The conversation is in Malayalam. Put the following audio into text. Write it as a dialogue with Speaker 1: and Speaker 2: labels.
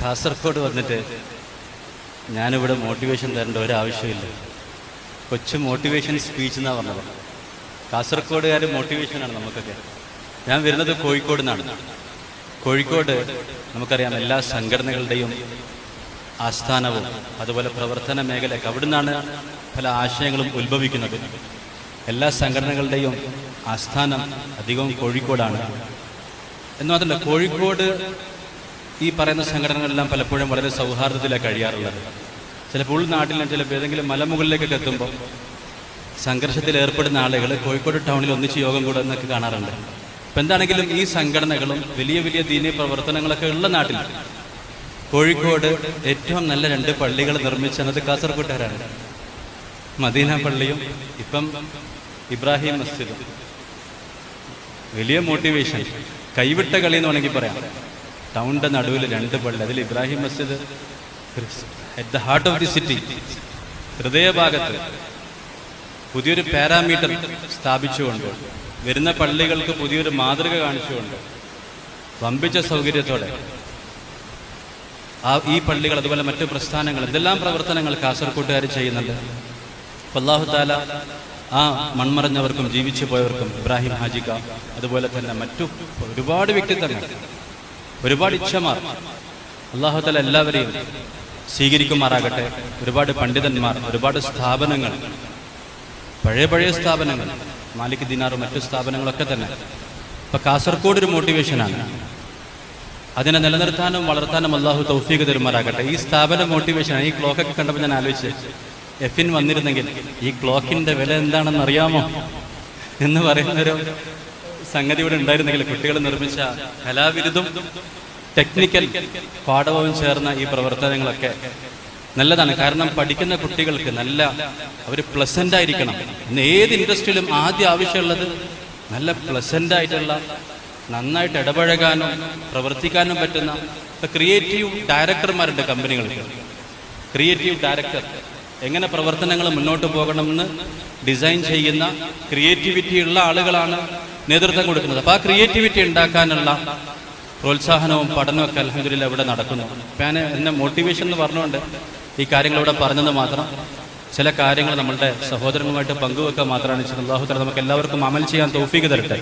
Speaker 1: കാസർഗോഡ് വന്നിട്ട് ഞാനിവിടെ മോട്ടിവേഷൻ തരേണ്ട ഒരാവശ്യമില്ല കൊച്ചു മോട്ടിവേഷൻ സ്പീച്ച് എന്നാണ് പറഞ്ഞത്. കാസർഗോഡുകാർ മോട്ടിവേഷനാണ് നമുക്കൊക്കെ. ഞാൻ വരുന്നത് കോഴിക്കോട് നിന്നാണ്. കോഴിക്കോട് നമുക്കറിയാം എല്ലാ സംഘടനകളുടെയും ആസ്ഥാനവും അതുപോലെ പ്രവർത്തന മേഖലയൊക്കെ അവിടുന്നാണ് പല ആശയങ്ങളും ഉത്ഭവിക്കുന്നത്. എല്ലാ സംഘടനകളുടെയും ആസ്ഥാനം അധികവും കോഴിക്കോടാണ്. എന്ന് മാത്രമല്ല കോഴിക്കോട് ഈ പറയുന്ന സംഘടനകളെല്ലാം പലപ്പോഴും വളരെ സൗഹാർദ്ദത്തിലാണ് കഴിയാറുള്ളത്. ചിലപ്പോൾ ഉൾനാട്ടിലെ ചിലപ്പോൾ ഏതെങ്കിലും മലമുകളിലേക്കൊക്കെ എത്തുമ്പോൾ സംഘർഷത്തിൽ ഏർപ്പെടുന്ന ആളുകൾ കോഴിക്കോട് ടൗണിൽ ഒന്നിച്ച് യോഗം കൂടുന്നൊക്കെ കാണാറുണ്ട്. അപ്പം എന്താണെങ്കിലും ഈ സംഘടനകളും വലിയ വലിയ ദീനീയ പ്രവർത്തനങ്ങളൊക്കെ ഉള്ള നാട്ടിൽ കോഴിക്കോട് ഏറ്റവും നല്ല രണ്ട് പള്ളികൾ നിർമ്മിച്ചത് കാസർഗോട്ടുകാരാണ്. മദീന പള്ളിയും ഇപ്പം ഇബ്രാഹിം മസ്ജിദും. വലിയ മോട്ടിവേഷൻ കൈവിട്ട കളി എന്ന് വേണമെങ്കിൽ പറയാം. ടൗണിന്റെ നടുവിൽ രണ്ട് പള്ളി. അതിൽ Ibrahim Masjid at the heart of the city ഹൃദയഭാഗത്ത് പുതിയൊരു പാരാമീറ്റർ സ്ഥാപിച്ചുകൊണ്ട് വരുന്ന പള്ളികൾക്ക് പുതിയൊരു മാതൃക കാണിച്ചുകൊണ്ട് വമ്പിച്ച സൗകര്യത്തോടെ ആ ഈ പള്ളികൾ അതുപോലെ മറ്റു പ്രസ്ഥാനങ്ങൾ എന്തെല്ലാം പ്രവർത്തനങ്ങൾ കാസർകോട്ടുകാർ ചെയ്യുന്നുണ്ട്. അള്ളാഹു താല ആ മൺമറഞ്ഞവർക്കും ജീവിച്ചു പോയവർക്കും ഇബ്രാഹിം ഹാജിക അതുപോലെ തന്നെ മറ്റു ഒരുപാട് വ്യക്തിത്വങ്ങൾ ഒരുപാട് ഇച്ഛമാർ. അള്ളാഹു താല എല്ലാവരെയും സ്വീകരിക്കുമാറാകട്ടെ. ഒരുപാട് പണ്ഡിതന്മാർ ഒരുപാട് സ്ഥാപനങ്ങൾ പഴയ പഴയ സ്ഥാപനങ്ങൾ മാലിക് ദിനാർ മറ്റു സ്ഥാപനങ്ങളൊക്കെ തന്നെ. ഇപ്പൊ കാസർഗോഡ് ഒരു മോട്ടിവേഷനാണ് അതിനെ നിലനിർത്താനും വളർത്താനും അള്ളാഹു തൗഫീഖ് തരുമാറാകട്ടെ. ഈ സ്ഥാപന മോട്ടിവേഷൻ ഈ ക്ലോക്കൊക്കെ കണ്ടപ്പോൾ ഞാൻ ആലോചിച്ച് എഫിൻ വന്നിരുന്നെങ്കിൽ ഈ ക്ലോക്കിന്റെ വില എന്താണെന്ന് അറിയാമോ എന്ന് പറയുന്നൊരു സംഗതി ഇവിടെ ഉണ്ടായിരുന്നെങ്കിൽ കുട്ടികൾ നിർമ്മിച്ച കലാവിരുദും ടെക്നിക്കൽ പാഠവും ചേർന്ന ഈ പ്രവർത്തനങ്ങളൊക്കെ നല്ലതാണ്. കാരണം പഠിക്കുന്ന കുട്ടികൾക്ക് നല്ല അവർ പ്ലസന്റ് ആയിരിക്കണം. ഇന്ന് ഏത് ഇൻഡസ്ട്രിയിലും ആദ്യം ആവശ്യമുള്ളത് നല്ല പ്ലസന്റ് ആയിട്ടുള്ള നന്നായിട്ട് ഇടപഴകാനും പ്രവർത്തിക്കാനും പറ്റുന്ന ക്രിയേറ്റീവ് ഡയറക്ടർമാരുണ്ട് കമ്പനികൾക്ക് ക്രിയേറ്റീവ് ഡയറക്ടർ എങ്ങനെ പ്രവർത്തനങ്ങൾ മുന്നോട്ട് പോകണമെന്ന് ഡിസൈൻ ചെയ്യുന്ന ക്രിയേറ്റിവിറ്റി ഉള്ള ആളുകളാണ് നേതൃത്വം കൊടുക്കുന്നത്. അപ്പോൾ ആ ക്രിയേറ്റിവിറ്റി ഉണ്ടാക്കാനുള്ള പ്രോത്സാഹനവും പഠനവും ഒക്കെ അലഹദില്ല ഇവിടെ നടക്കുന്നു. ഞാൻ എന്നെ മോട്ടിവേഷൻ എന്ന് പറഞ്ഞുകൊണ്ട് ഈ കാര്യങ്ങൾ ഇവിടെ പറഞ്ഞത് മാത്രം. ചില കാര്യങ്ങൾ നമ്മളുടെ സഹോദരങ്ങളുമായിട്ട് പങ്കുവെക്കുക മാത്രമാണ്. അള്ളാഹു തല നമുക്ക് എല്ലാവർക്കും അമൽ ചെയ്യാൻ തോഫീക്ക് തരട്ടെ.